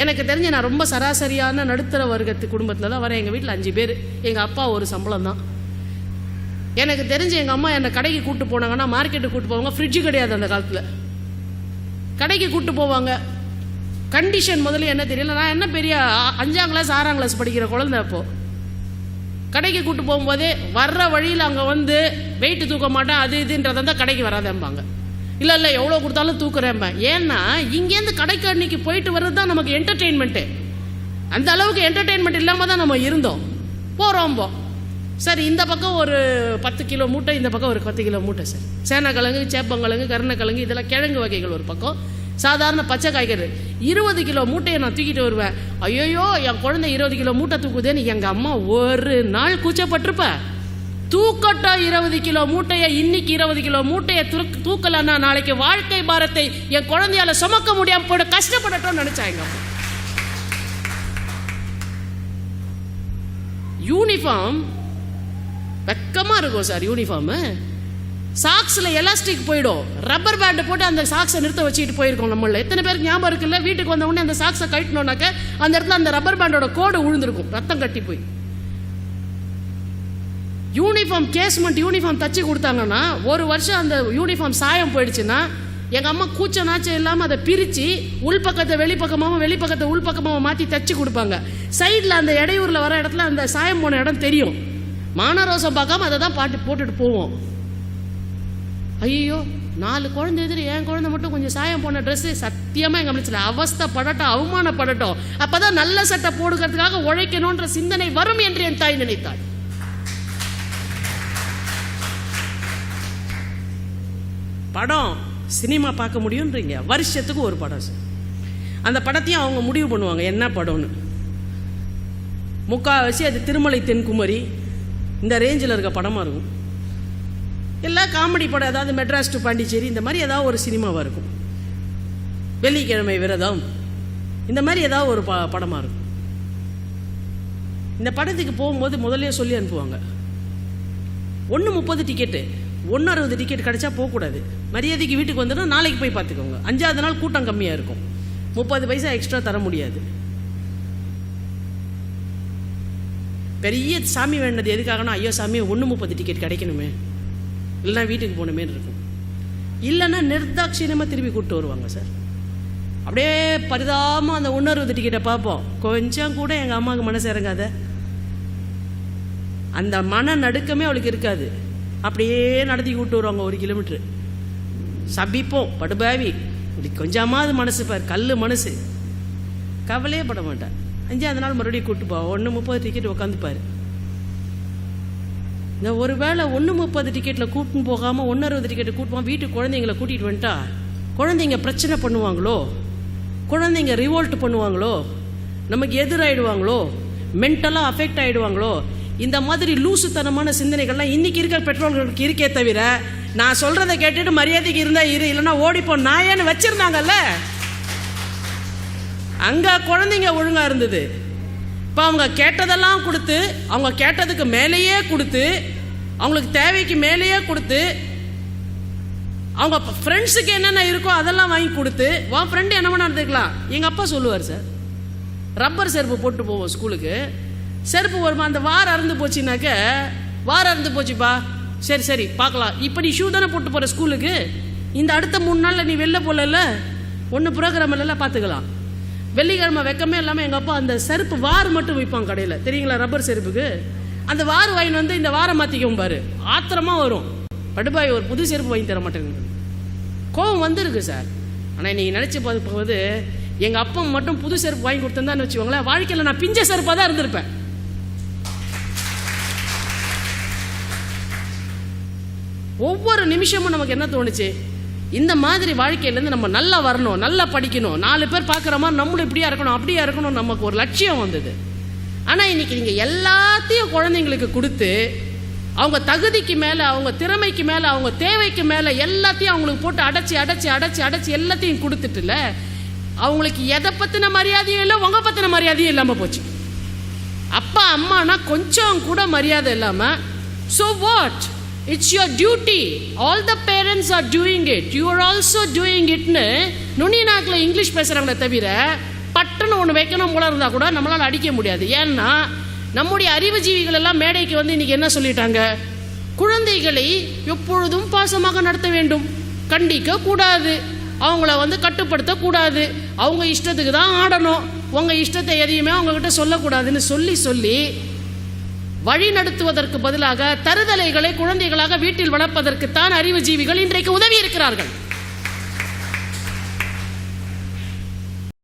எனக்கு தெரிஞ்ச நான் ரொம்ப சராசரியான நடுத்தர வர்க்கத்து குடும்பத்தில் தான் வரேன் எங்கள் வீட்டில் அஞ்சு பேர். எங்கள் அப்பா ஒரு சம்பளம் தான் எனக்கு தெரிஞ்சு எங்கள் அம்மா என்னை கடைக்கு கூப்பிட்டு போனாங்கன்னா மார்க்கெட்டுக்கு கூப்பிட்டு போவாங்க. ஃப்ரிட்ஜு கிடையாது அந்த காலத்தில். கடைக்கு கூப்பிட்டு போவாங்க. கண்டிஷன் முதல்ல என்ன தெரியல. நான் என்ன பெரிய அ- அஞ்சாம் கிளாஸ் ஆறாம் கிளாஸ் படிக்கிற குழந்தை அப்போ. கடைக்கு கூப்பிட்டு போகும்போதே வர்ற வழியில் அங்கே வந்து வெயிட்டு தூக்க மாட்டேன் அது இதுன்றதான் கடைக்கு வராதேம்பாங்க. இல்லை இல்லை எவ்வளோ கொடுத்தாலும் தூக்குறேன் ஏன்னா இங்கேருந்து கடைக்கு அன்னைக்கு போயிட்டு வர்றது தான் நமக்கு என்டர்டெயின்மெண்ட்டு அந்த அளவுக்கு என்டர்டெயின்மெண்ட் இல்லாமல் தான் நம்ம இருந்தோம். போகிறோம்போ சரி இந்த பக்கம் ஒரு பத்து கிலோ மூட்டை இந்த பக்கம் ஒரு பத்து கிலோ மூட்டை சார். சேனக்கிழங்கு சேப்பங்கிழங்கு கருணக்கிழங்கு இதெல்லாம் கிழங்கு வகைகள் ஒரு பக்கம். சாதாரண பச்சை காய்கறி. இருபது கிலோ மூட்டையை நான் தூக்கிட்டு வருவேன். ஐயோயோ என் குழந்தை இருபது கிலோ மூட்டை தூக்குதேன்னு எங்கள் அம்மா ஒரு நாள் கூச்சப்பட்டிருப்ப. தூக்கட்டும் இருபது கிலோ மூட்டையை இன்னைக்கு இருபது கிலோ மூட்டையை துருக் தூக்கலன்னா நாளைக்கு வாழ்க்கை பாரத்தை என் குழந்தையால சுமக்க முடியாம போட கஷ்டப்படட்டும்னு நினைச்சாங்க. யூனிஃபார்ம் வெக்கமா இருக்கும் சார் யூனிஃபார்மு சாக்ஸில் எலாஸ்டிக் போயிடும். ரப்பர் பேண்ட் போட்டு அந்த சாக்ஸை நிறுத்த வச்சுட்டு போயிருக்கோம் நம்மள. எத்தனை பேருக்கு ஞாபகம் இருக்குல்ல? வீட்டுக்கு வந்த உடனே அந்த சாக்ஸை கட்டணும்னாக்க அந்த இடத்துல அந்த ரப்பர் பேண்டோட கோடு விழுந்திருக்கும் ரத்தம் கட்டி போய். யூனிஃபார்ம் கேஸ்மெண்ட் யூனிஃபார்ம் தச்சு கொடுத்தாங்கன்னா ஒரு வருஷம் அந்த யூனிஃபார்ம் சாயம் போயிடுச்சுன்னா எங்கள் அம்மா கூச்ச நாச்சம் இல்லாமல் அதை பிரித்து உள்பக்கத்தை வெளிப்பக்கமாகவும் வெளிப்பக்கத்தை உள்பக்கமாகவும் மாற்றி தச்சு கொடுப்பாங்க. சைடில் அந்த இடையூரில் வர இடத்துல அந்த சாயம் போன இடம் தெரியும். மானரோசம் பார்க்காம அதை தான் பாட்டு போட்டுட்டு போவோம். ஐயோ நாலு குழந்தை எதிரி என் குழந்தை மட்டும் கொஞ்சம் சாயம் போன ட்ரெஸ்ஸு சத்தியமாக எங்கள் மனசில் அவஸ்தப்படட்டும் அவமானப்படட்டும். அப்போ தான் நல்ல சட்டை போடுக்கிறதுக்காக உழைக்கணுன்ற சிந்தனை வரும் என்று என் தாய் நினைத்தாள். படம் சினிமா பார்க்க முடியுன்றீங்க வருஷத்துக்கு ஒரு படம் சார். அந்த படத்தையும் அவங்க முடிவு பண்ணுவாங்க என்ன படம்னு. முக்கால்வாசி அது திருமலை தென்குமரி இந்த ரேஞ்சில் இருக்க படமாக இருக்கும். எல்லா காமெடி படம் ஏதாவது மெட்ராஸ் டு பாண்டிச்சேரி இந்த மாதிரி ஏதாவது ஒரு சினிமாவாக இருக்கும். வெள்ளிக்கிழமை விரதம் இந்த மாதிரி ஏதாவது ஒரு ப படமாக இருக்கும். இந்த படத்துக்கு போகும்போது முதல்லயே சொல்லி அனுப்புவாங்க. ஒன்று முப்பது டிக்கெட்டு ஒன்று அறுபது டிக்கெட் கிடைச்சா போகக்கூடாது. மரியாதைக்கு வீட்டுக்கு வந்துடும் நாளைக்கு போய் பார்த்துக்கோங்க. அஞ்சாவது நாள் கூட்டம் கம்மியாக இருக்கும். முப்பது பைசா எக்ஸ்ட்ரா தர முடியாது. பெரிய சாமி வேண்டது எதுக்காகனா ஐயோ சாமி ஒன்று முப்பது டிக்கெட் கிடைக்கணுமே. இல்லைன்னா வீட்டுக்கு போகணுமே இருக்கும். இல்லைன்னா நிர்தாட்சியமாக திருப்பி கூப்பிட்டு வருவாங்க சார். அப்படியே பரிதாபமாக அந்த ஒன்று அறுபது டிக்கெட்டை பார்ப்போம். கொஞ்சம் கூட எங்கள் அம்மாவுக்கு மனசு இறங்காத. அந்த மன நடுக்கமே அவளுக்கு இருக்காது. அப்படியே நடத்தி கூட்டு வருவாங்க ஒரு கிலோமீட்ரு சபிப்போம் படுபாவி. இப்படி கொஞ்சமாவது மனசு பார் கல் மனசு. கவலையே பட மாட்டேன் அஞ்சாவது நாள் மறுபடியும் கூட்டு போ ஒன்று முப்பது டிக்கெட் உட்காந்துப்பார் இந்த ஒரு வேளை ஒன்று முப்பது டிக்கெட்டில் கூட்டின்னு போகாமல் ஒன்று அறுபது டிக்கெட்டு கூட்டுவோம் வீட்டுக்கு குழந்தைங்கள கூட்டிகிட்டு வந்துட்டா குழந்தைங்க பிரச்சனை பண்ணுவாங்களோ? குழந்தைங்க ரிவோல்ட் பண்ணுவாங்களோ? நமக்கு எதிராயிடுவாங்களோ? மென்டலாக அஃபெக்ட் ஆகிடுவாங்களோ இந்த மாதிரி லூசுத்தனமான சிந்தனைகள்லாம் இன்றைக்கி இருக்கிற பெற்றோர்களுக்கு இருக்கே தவிர நான் சொல்கிறத கேட்டுட்டு மரியாதைக்கு இருந்தால் இரு இல்லைன்னா ஓடிப்போம் நாயேன்னு வச்சுருந்தாங்கல்ல? அங்கே குழந்தைங்க ஒழுங்காக இருந்தது. இப்போ அவங்க கேட்டதெல்லாம் கொடுத்து அவங்க கேட்டதுக்கு மேலேயே கொடுத்து அவங்களுக்கு தேவைக்கு மேலேயே கொடுத்து அவங்க ஃப்ரெண்ட்ஸுக்கு என்னென்ன இருக்கோ அதெல்லாம் வாங்கி கொடுத்து வா ஃப்ரெண்டு என்ன பண்ண எடுத்துக்கலாம். எங்கள் அப்பா சொல்லுவார் சார் ரப்பர் செருப்பு போட்டு போவோம் ஸ்கூலுக்கு செருப்பு வருமா அந்த வாரம் அறந்து போச்சுனாக்க வாரம் அறந்து போச்சுப்பா சரி சரி பார்க்கலாம். இப்போ நீ ஷூ தானே போட்டு போகிற ஸ்கூலுக்கு? இந்த அடுத்த மூணு நாளில் நீ வெளில போகல ஒன்று ப்ரோக்ராம் இல்லைல்ல பார்த்துக்கலாம். வெள்ளிக்கிழமை வெக்கமே இல்லாமல் எங்கள் அப்பா அந்த செருப்பு வார் மட்டும் விற்பாங்க கடையில். தெரியுங்களா ரப்பர் செருப்புக்கு? அந்த வார் வாயின் வந்து இந்த வாரம் மாற்றிக்கவும் பாரு. ஆத்திரமா வரும். படுபாய் ஒரு புது செருப்பு வாங்கி தர மாட்டேங்குது. கோவம் வந்திருக்கு சார். ஆனால் நீங்கள் நினச்சி பார்க்கும்போது எங்கள் அப்பா மட்டும் புது செருப்பு வாங்கி கொடுத்துருந்தான்னு வச்சுக்கோங்களேன் வாழ்க்கையில் நான் பிஞ்ச செருப்பாக தான் இருந்திருப்பேன். ஒவ்வொரு நிமிஷமும் நமக்கு என்ன தோணுச்சு? இந்த மாதிரி வாழ்க்கையிலேருந்து நம்ம நல்லா வரணும் நல்லா படிக்கணும் நாலு பேர் பார்க்குற மாதிரி நம்மளும் இப்படியா இருக்கணும் அப்படியா இருக்கணும் நமக்கு ஒரு லட்சியம் வந்தது. ஆனால் இன்னைக்கு நீங்கள் எல்லாத்தையும் குழந்தைங்களுக்கு கொடுத்து அவங்க தகுதிக்கு மேலே அவங்க திறமைக்கு மேலே அவங்க தேவைக்கு மேலே எல்லாத்தையும் அவங்களுக்கு போட்டு அடைச்சி அடைச்சி அடைச்சி அடைச்சி எல்லாத்தையும் கொடுத்துட்டுல அவங்களுக்கு எதை பற்றின மரியாதையும் இல்லை உங்க பற்றின மரியாதையும் இல்லாமல் போச்சு. அப்பா அம்மானா கொஞ்சம் கூட மரியாதை இல்லாமல் so what it's your duty all the parents are doing it you are also doing இட்னு நுனி நாக்கில் இங்கிலீஷ் பேசுகிறாங்களே தவிர பட்டுன்னு ஒன்று வைக்கணும் போல இருந்தால் கூட நம்மளால் அடிக்க முடியாது. ஏன்னா நம்முடைய அறிவுஜீவிகள் எல்லாம் மேடைக்கு வந்து இன்றைக்கி என்ன சொல்லிட்டாங்க? குழந்தைகளை எப்பொழுதும் பாசமாக நடத்த வேண்டும். கண்டிக்க கூடாது. அவங்கள வந்து கட்டுப்படுத்தக்கூடாது அவங்க இஷ்டத்துக்கு தான் ஆடணும். உங்கள் இஷ்டத்தை எதையுமே அவங்கக்கிட்ட சொல்லக்கூடாதுன்னு சொல்லி சொல்லி வழி நடத்துவதற்கு பதிலாக தருதலைகளை குழந்தைகளாக வீட்டில் வளர்ப்பதற்கு தான் அறிவுஜீவிகள் இன்றைக்கு உதவி இருக்கிறார்கள்